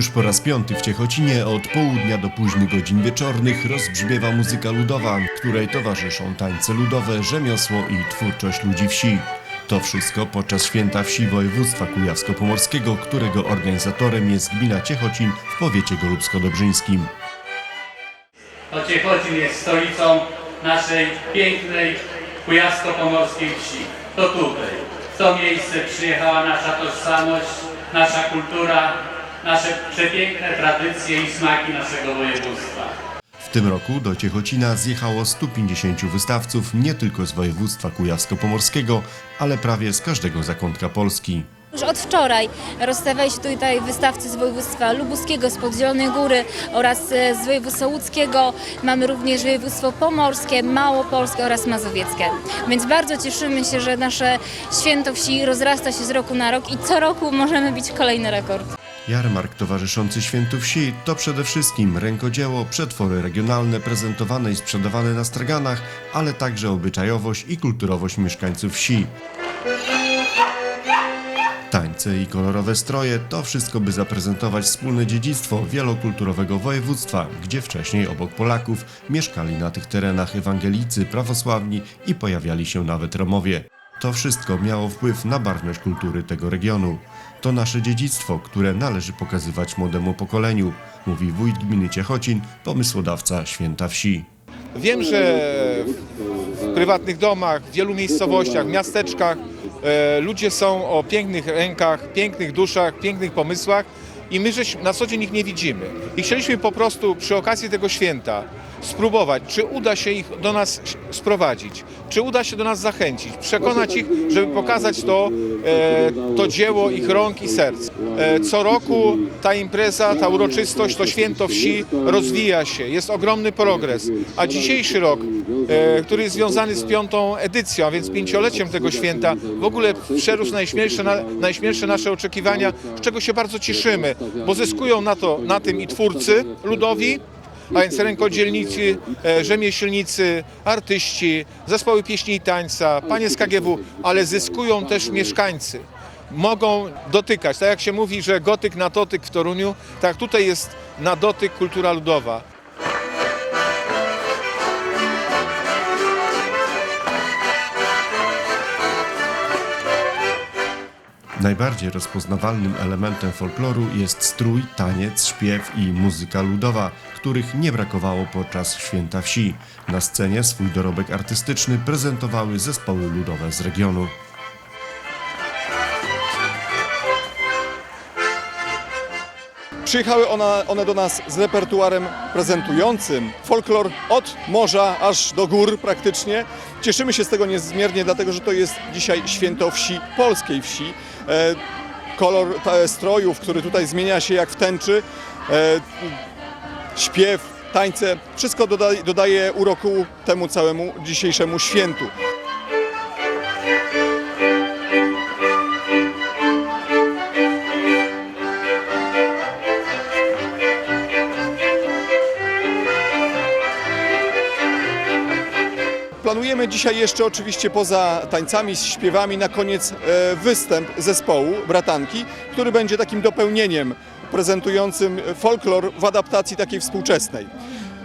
Już po raz piąty w Ciechocinie od południa do późnych godzin wieczornych rozbrzmiewa muzyka ludowa, której towarzyszą tańce ludowe, rzemiosło i twórczość ludzi wsi. To wszystko podczas święta wsi województwa kujawsko-pomorskiego, którego organizatorem jest gmina Ciechocin w powiecie golubsko-dobrzyńskim. To Ciechocin jest stolicą naszej pięknej kujawsko-pomorskiej wsi. To tutaj, w to miejsce przyjechała nasza tożsamość, nasza kultura, nasze przepiękne tradycje i smaki naszego województwa. W tym roku do Ciechocina zjechało 150 wystawców nie tylko z województwa kujawsko-pomorskiego, ale prawie z każdego zakątka Polski. Już od wczoraj rozstawiali się tutaj wystawcy z województwa lubuskiego, spod Zielonej Góry oraz e, z województwa łódzkiego. Mamy również województwo pomorskie, małopolskie oraz mazowieckie. Więc bardzo cieszymy się, że nasze święto wsi rozrasta się z roku na rok i co roku możemy bić kolejny rekord. Jarmark towarzyszący Świętu Wsi to przede wszystkim rękodzieło, przetwory regionalne prezentowane i sprzedawane na straganach, ale także obyczajowość i kulturowość mieszkańców wsi. Tańce i kolorowe stroje to wszystko, by zaprezentować wspólne dziedzictwo wielokulturowego województwa, gdzie wcześniej obok Polaków mieszkali na tych terenach ewangelicy, prawosławni i pojawiali się nawet Romowie. To wszystko miało wpływ na barwność kultury tego regionu. To nasze dziedzictwo, które należy pokazywać młodemu pokoleniu, mówi wójt gminy Ciechocin, pomysłodawca Święta Wsi. Wiem, że w prywatnych domach, w wielu miejscowościach, miasteczkach e, ludzie są o pięknych rękach, pięknych duszach, pięknych pomysłach i my żeś na co dzień ich nie widzimy. I chcieliśmy po prostu przy okazji tego święta spróbować, czy uda się ich do nas sprowadzić, czy uda się do nas zachęcić, przekonać ich, żeby pokazać to, e, to dzieło ich rąk i serc. E, co roku ta impreza, ta uroczystość, to święto wsi rozwija się, jest ogromny progres, a dzisiejszy rok, e, który jest związany z piątą edycją, a więc pięcioleciem tego święta, w ogóle przerósł najśmielsze, na, najśmielsze nasze oczekiwania, z czego się bardzo cieszymy, bo zyskują na, to, na tym i twórcy ludowi, a więc rękodzielnicy, e, rzemieślnicy, artyści, zespoły pieśni i tańca, panie z KGW, ale zyskują też mieszkańcy. Mogą dotykać, tak jak się mówi, że gotyk na dotyk w Toruniu, tak tutaj jest na dotyk kultura ludowa. Najbardziej rozpoznawalnym elementem folkloru jest strój, taniec, śpiew i muzyka ludowa, których nie brakowało podczas Święta Wsi. Na scenie swój dorobek artystyczny prezentowały zespoły ludowe z regionu. Przyjechały one, one do nas z repertuarem prezentującym folklor od morza aż do gór praktycznie. Cieszymy się z tego niezmiernie, dlatego że to jest dzisiaj święto wsi, polskiej wsi. E, kolor strojów, który tutaj zmienia się jak w tęczy, e, śpiew, tańce, wszystko dodaje, dodaje uroku temu całemu dzisiejszemu świętu. Planujemy dzisiaj jeszcze oczywiście poza tańcami, śpiewami na koniec e, występ zespołu Bratanki, który będzie takim dopełnieniem prezentującym folklor w adaptacji takiej współczesnej.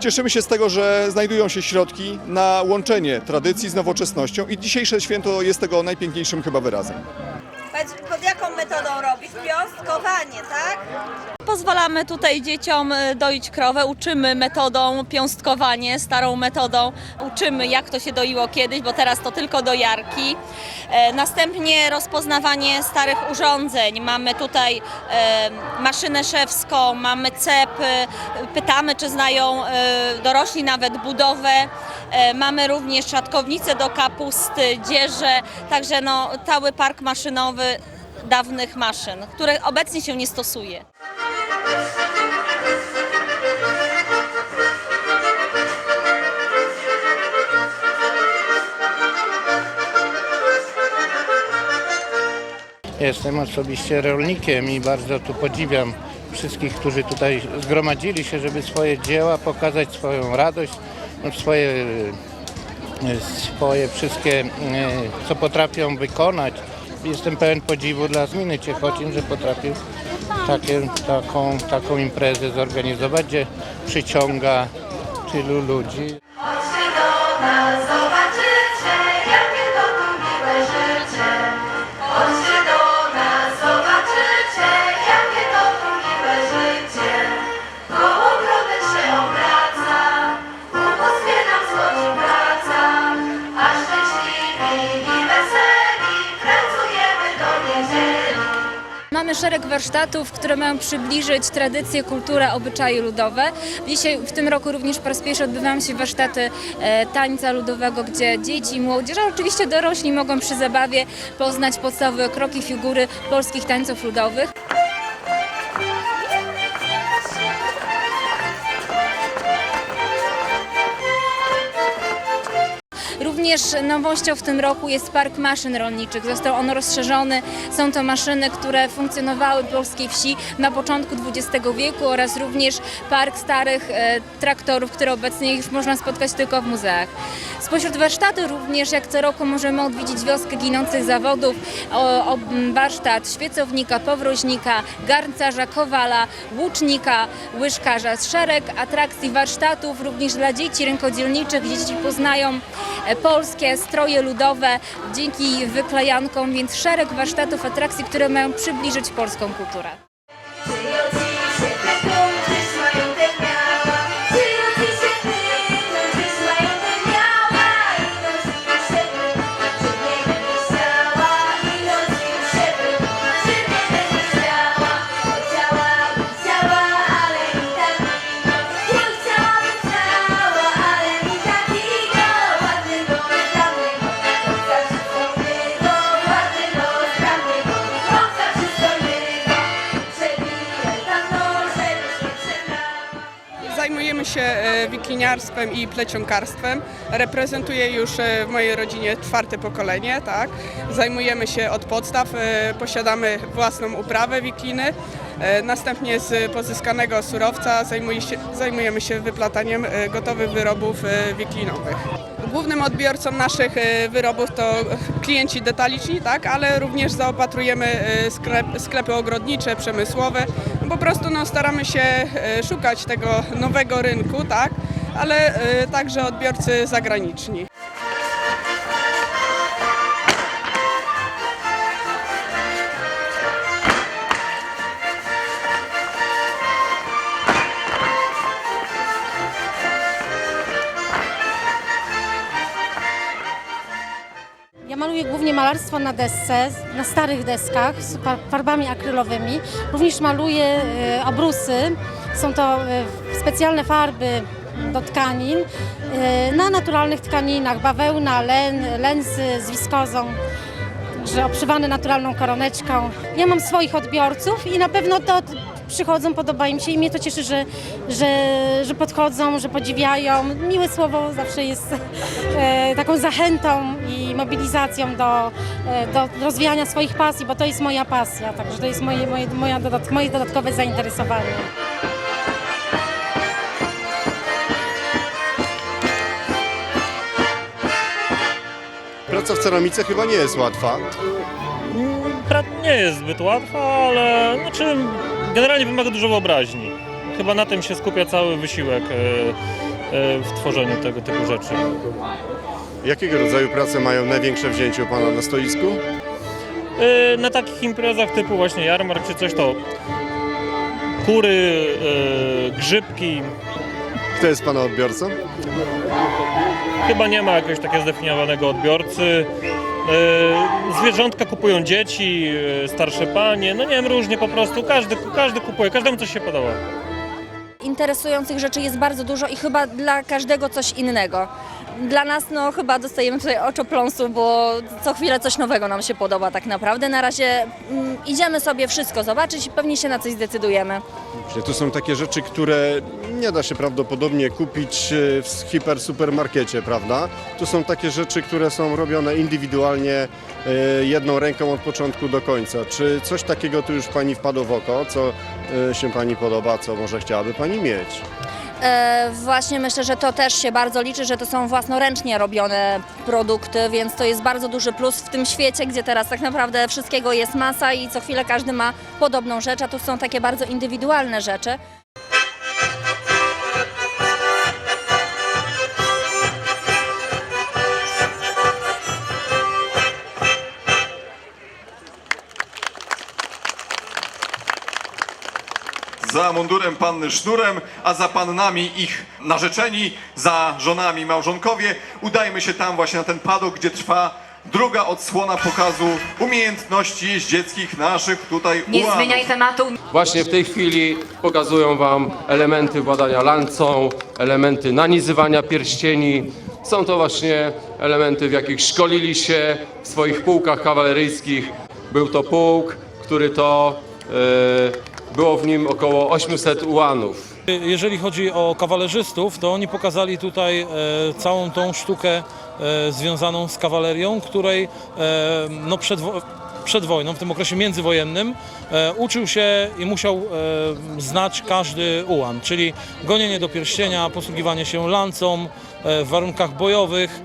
Cieszymy się z tego, że znajdują się środki na łączenie tradycji z nowoczesnością i dzisiejsze święto jest tego najpiękniejszym chyba wyrazem. Piąstkowanie, tak? Pozwalamy tutaj dzieciom e, doić krowę, uczymy metodą piąstkowanie, starą metodą. Uczymy jak to się doiło kiedyś, bo teraz to tylko dojarki. E, Następnie rozpoznawanie starych urządzeń. Mamy tutaj e, maszynę szewską, mamy cep, pytamy czy znają e, dorośli nawet budowę. Mamy również szatkownicę do kapusty, dzieże, także no, cały park maszynowy dawnych maszyn, które obecnie się nie stosuje. Jestem osobiście rolnikiem i bardzo tu podziwiam wszystkich, którzy tutaj zgromadzili się, żeby swoje dzieła pokazać, swoją radość, no, swoje, e, swoje wszystkie, e, co potrafią wykonać. Jestem pełen podziwu dla gminy Ciechocin, że potrafił takie, taką, taką imprezę zorganizować, gdzie przyciąga tylu ludzi. Chodźcie do nas, szereg warsztatów, które mają przybliżyć tradycję, kulturę, obyczaje ludowe. Dzisiaj, w tym roku również po raz pierwszy odbywają się warsztaty e, tańca ludowego, gdzie dzieci i młodzież, a oczywiście dorośli mogą przy zabawie poznać podstawowe kroki, figury polskich tańców ludowych. Również nowością w tym roku jest park maszyn rolniczych. Został on rozszerzony. Są to maszyny, które funkcjonowały w polskiej wsi na początku XX wieku oraz również park starych e, traktorów, które obecnie już można spotkać tylko w muzeach. Spośród warsztatu również jak co roku możemy odwiedzić wioskę ginących zawodów, o, o, warsztat świecownika, powroźnika, garncarza, kowala, łucznika, łyżkarza. Szereg atrakcji warsztatów również dla dzieci rękodzielniczych, dzieci poznają e, polskie stroje ludowe dzięki wyklejankom, więc szereg warsztatów, atrakcji, które mają przybliżyć polską kulturę. Wikiniarstwem i plecionkarstwem. Reprezentuję już e, w mojej rodzinie czwarte pokolenie, tak. Zajmujemy się od podstaw, e, posiadamy własną uprawę wikiny. E, Następnie z pozyskanego surowca zajmujemy się wyplataniem gotowych wyrobów wikinowych. Głównym odbiorcą naszych wyrobów to klienci detaliczni, tak, ale również zaopatrujemy sklep, sklepy ogrodnicze, przemysłowe. Po prostu no, staramy się szukać tego nowego rynku, tak, ale e, także odbiorcy zagraniczni. Maluję głównie malarstwo na desce, na starych deskach z fa- farbami akrylowymi. Również maluję e, obrusy. Są to e, specjalne farby do tkanin e, na naturalnych tkaninach. Bawełna, len, lensy z wiskozą. Także obszywane naturalną koroneczką. Ja mam swoich odbiorców i na pewno to przychodzą, podoba im się i mnie to cieszy, że, że, że podchodzą, że podziwiają. Miłe słowo zawsze jest e, taką zachętą i mobilizacją do, e, do rozwijania swoich pasji, bo to jest moja pasja, także to jest moje, moje, moje dodatkowe zainteresowanie. Praca w ceramice chyba nie jest łatwa. Pra- nie jest zbyt łatwa, ale znaczy, generalnie wymaga dużo wyobraźni. Chyba na tym się skupia cały wysiłek e, e, w tworzeniu tego typu rzeczy. Jakiego rodzaju prace mają największe wzięcie u Pana na stoisku? E, Na takich imprezach typu właśnie jarmark czy coś to kury, e, grzybki. Kto jest Pana odbiorcą? Chyba nie ma jakiegoś takiego zdefiniowanego odbiorcy. E, Zwierzątka kupują dzieci, e, starsze panie, no nie wiem, różnie po prostu. Każdy, każdy kupuje, każdemu coś się podoba. Interesujących rzeczy jest bardzo dużo i chyba dla każdego coś innego. Dla nas no chyba dostajemy tutaj oczopląsu, bo co chwilę coś nowego nam się podoba tak naprawdę. Na razie mm, idziemy sobie wszystko zobaczyć i pewnie się na coś zdecydujemy. Właśnie Tu są takie rzeczy, które nie da się prawdopodobnie kupić e, w hiper supermarkecie, prawda? Tu są takie rzeczy, które są robione indywidualnie, e, jedną ręką od początku do końca. Czy coś takiego tu już Pani wpadło w oko, co e, się Pani podoba, co może chciałaby Pani mieć? E, właśnie myślę, że to też się bardzo liczy, że to są własnoręcznie robione produkty, więc to jest bardzo duży plus w tym świecie, gdzie teraz tak naprawdę wszystkiego jest masa i co chwilę każdy ma podobną rzecz, a tu są takie bardzo indywidualne rzeczy. Za mundurem panny sznurem, a za pannami ich narzeczeni, za żonami małżonkowie. Udajmy się tam właśnie na ten padok, gdzie trwa druga odsłona pokazu umiejętności jeździeckich naszych tutaj ułanów. tematu. Właśnie w tej chwili pokazują Wam elementy władania lancą, elementy nanizywania pierścieni. Są to właśnie elementy, w jakich szkolili się w swoich pułkach kawaleryjskich. Był to pułk, który to e, było w nim około 800 ułanów. Jeżeli chodzi o kawalerzystów, to oni pokazali tutaj e, całą tą sztukę e, związaną z kawalerią, której e, no przed, przed wojną, w tym okresie międzywojennym, uczył się i musiał znać każdy ułan, czyli gonienie do pierścienia, posługiwanie się lancą w warunkach bojowych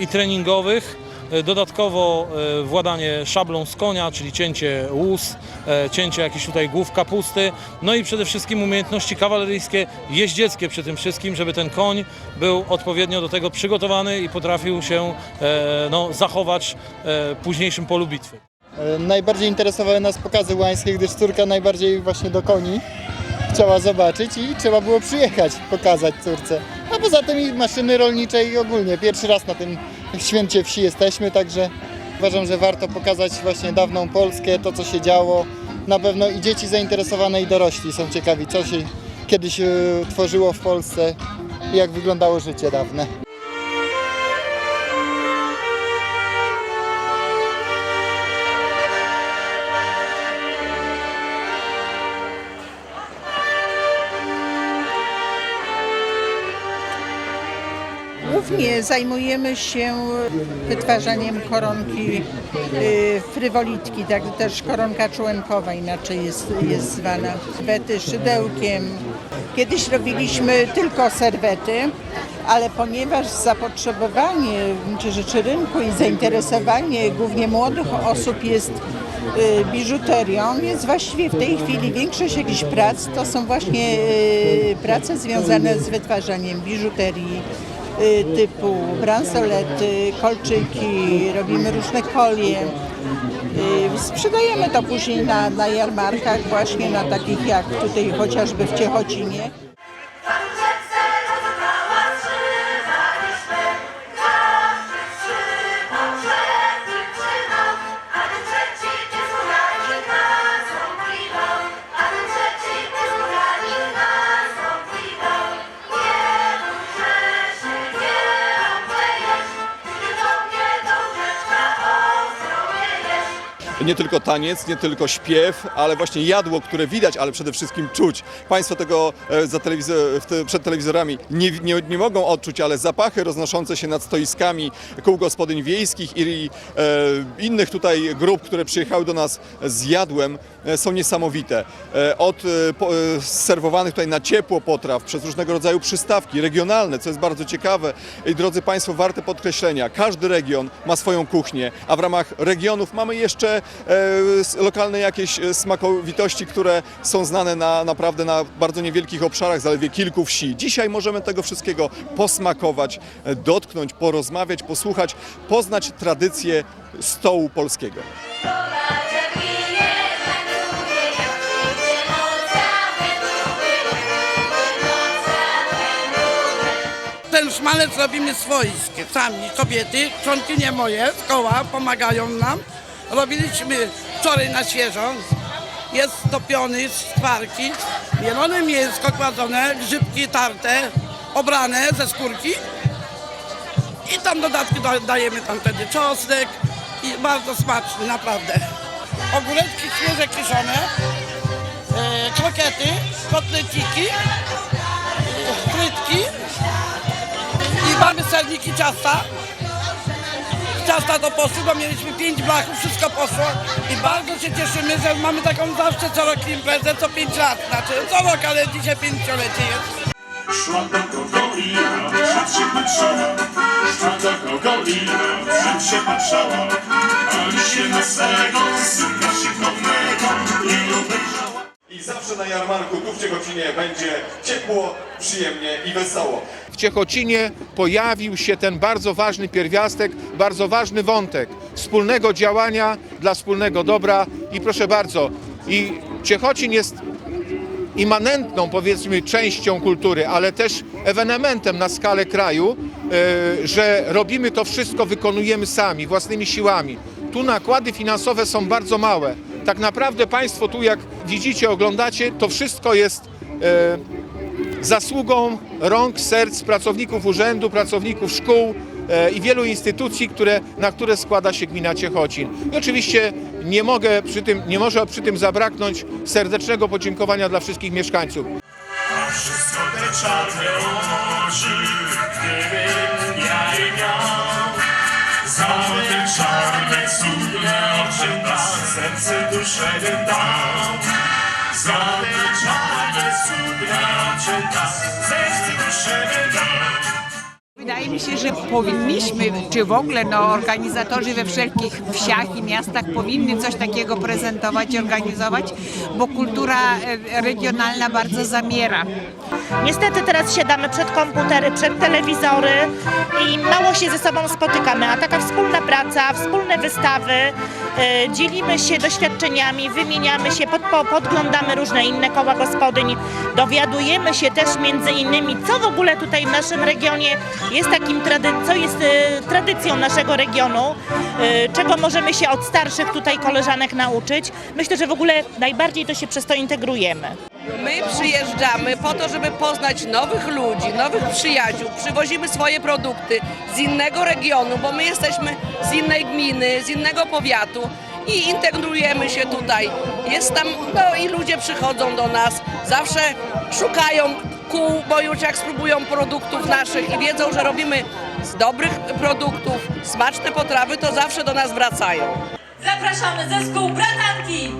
i treningowych. E, Dodatkowo e, władanie szablą z konia, czyli cięcie łus, e, cięcie jakichś tutaj głów kapusty, no i przede wszystkim umiejętności kawaleryjskie, jeździeckie przy tym wszystkim, żeby ten koń był odpowiednio do tego przygotowany i potrafił się no, zachować w późniejszym polu bitwy. Najbardziej interesowały nas pokazy łańskie, gdyż córka najbardziej właśnie do koni chciała zobaczyć i trzeba było przyjechać, pokazać córce. A poza tym i maszyny rolnicze i ogólnie pierwszy raz na tym święcie wsi jesteśmy, także uważam, że warto pokazać właśnie dawną Polskę, to co się działo. Na pewno i dzieci zainteresowane i dorośli są ciekawi, co się kiedyś e, tworzyło w Polsce i jak wyglądało życie dawne. Głównie zajmujemy się wytwarzaniem koronki y, frywolitki, tak też koronka członkowa inaczej jest, jest zwana. Serwety szydełkiem. Kiedyś robiliśmy tylko serwety, ale ponieważ zapotrzebowanie czy rzeczy rynku i zainteresowanie głównie młodych osób jest y, biżuterią, więc właściwie w tej chwili większość jakichś prac to są właśnie y, prace związane z wytwarzaniem biżuterii typu bransolety, kolczyki, robimy różne kolie. Y, Sprzedajemy to później na, na jarmarkach, właśnie na takich jak tutaj chociażby w Ciechocinie. Nie tylko taniec, nie tylko śpiew, ale właśnie jadło, które widać, ale przede wszystkim czuć. Państwo tego e, przed telewizorami nie, nie, nie mogą odczuć, ale zapachy roznoszące się nad stoiskami kół gospodyń wiejskich i e, innych tutaj grup, które przyjechały do nas z jadłem, e, są niesamowite. E, od po, serwowanych tutaj na ciepło potraw, przez różnego rodzaju przystawki regionalne, co jest bardzo ciekawe. I drodzy Państwo, warte podkreślenia, każdy region ma swoją kuchnię, a w ramach regionów mamy jeszcze lokalne jakieś e, smakowitości, które są znane na, naprawdę na bardzo niewielkich obszarach, zaledwie kilku wsi. Dzisiaj możemy tego wszystkiego posmakować, e, dotknąć, porozmawiać, posłuchać, poznać tradycję stołu polskiego. Ten szmalec robimy swojskie, sami kobiety, członkinie moje z koła pomagają nam. Robiliśmy wczoraj na świeżo, jest topiony z twarki, mielone mięsko kładzone, grzybki tarte, obrane ze skórki i tam dodatki da- dajemy tam wtedy czosnek i bardzo smaczny, naprawdę. Ogóreczki świeże kiszone, e, krokiety, kotleciki, e, frytki i mamy serniki ciasta. Ciasta do poszły, bo mieliśmy pięć blachów, wszystko poszło i bardzo się cieszymy, że mamy taką zawsze co rok imprezę, co pięć lat, znaczy co rok, ale dzisiaj pięciolecie jest. Szła do Gogolina, przed się patrzała. Szła do Gogolina, przed się patrzała. Ani się na swego synka szykownego nie obejrzała. I zawsze na jarmarku tu w Ciechocinie będzie ciepło, przyjemnie i wesoło. W Ciechocinie pojawił się ten bardzo ważny pierwiastek, bardzo ważny wątek wspólnego działania dla wspólnego dobra i proszę bardzo, i Ciechocin jest immanentną powiedzmy częścią kultury, ale też ewenementem na skalę kraju, e, że robimy to wszystko, wykonujemy sami, własnymi siłami. Tu nakłady finansowe są bardzo małe. Tak naprawdę Państwo tu jak widzicie, oglądacie, to wszystko jest e, zasługą rąk, serc pracowników urzędu, pracowników szkół e, i wielu instytucji, które, na które składa się gmina Ciechocin. I oczywiście nie, mogę przy tym, nie może przy tym zabraknąć serdecznego podziękowania dla wszystkich mieszkańców. Oczy na serce duszę bym dał. Za te czarne, cudne oczy na serce duszę dał. Wydaje mi się, że powinniśmy, czy w ogóle no, organizatorzy we wszelkich wsiach i miastach powinny coś takiego prezentować i organizować, bo kultura e, regionalna bardzo zamiera. Niestety teraz siadamy przed komputery, przed telewizory i mało się ze sobą spotykamy, a taka wspólna praca, wspólne wystawy, e, dzielimy się doświadczeniami, wymieniamy się, pod, po- podglądamy różne inne koła gospodyń, dowiadujemy się też między innymi, co w ogóle tutaj w naszym regionie jest takim, co jest e, tradycją naszego regionu, e, czego możemy się od starszych tutaj koleżanek nauczyć. Myślę, że w ogóle najbardziej to się przez to integrujemy. My przyjeżdżamy po to, żeby poznać nowych ludzi, nowych przyjaciół. Przywozimy swoje produkty z innego regionu, bo my jesteśmy z innej gminy, z innego powiatu i integrujemy się tutaj. Jest tam, no i ludzie przychodzą do nas, zawsze szukają kół, bo już jak spróbują produktów naszych i wiedzą, że robimy z dobrych produktów, smaczne potrawy, to zawsze do nas wracają. Zapraszamy zespół Bratanki!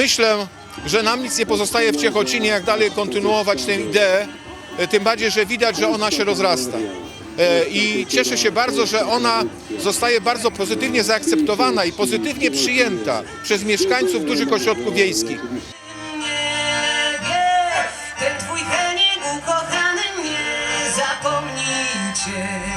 Myślę, że nam nic nie pozostaje w Ciechocinie, jak dalej kontynuować tę ideę, e, tym bardziej, że widać, że ona się rozrasta. E, I cieszę się bardzo, że ona zostaje bardzo pozytywnie zaakceptowana i pozytywnie przyjęta przez mieszkańców dużych ośrodków wiejskich. niebie, ten twój ukochany nie zapomnijcie.